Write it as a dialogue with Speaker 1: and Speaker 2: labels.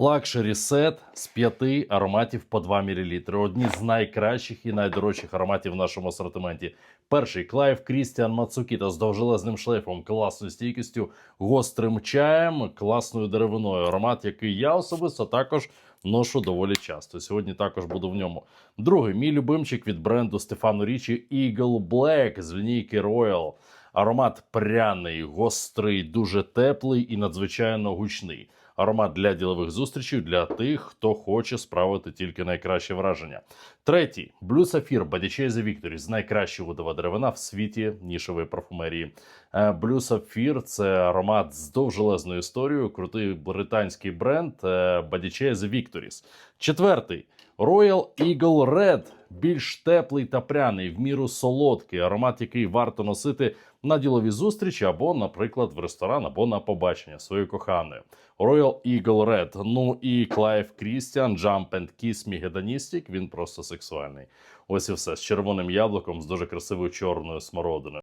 Speaker 1: Лакшері сет з п'яти ароматів по 2 мл. Одні з найкращих і найдорожчих ароматів в нашому асортименті. Перший Клайв Крістіан Мацукіта з довжелезним шлейфом, класною стійкістю, гострим чаєм, класною деревиною. Аромат, який я особисто також ношу доволі часто. Сьогодні також буду в ньому. Другий мій любимчик від бренду Стефану Річі Eagle Black з лінійки Royal. Аромат пряний, гострий, дуже теплий і надзвичайно гучний. Аромат для ділових зустрічей для тих, хто хоче справити тільки найкраще враження. Третій Blue Sapphire Bodychase Victory найкраща водова деревина в світі нішової парфумерії. Е, Blue Sapphire – це аромат з довжелезною історією, крутий британський бренд е, Bodychase Victories. Четвертий Royal Eagle Red більш теплий та пряний, в міру солодкий аромат, який варто носити на ділові зустрічі або, наприклад, в ресторан або на побачення своєю коханою. Royal Eagle Red. Ну і Клайв Крістіан, Jump and Kiss Me Hedonistic, Він просто сексуальний. Ось і все з червоним яблуком, з дуже красивою чорною смородиною.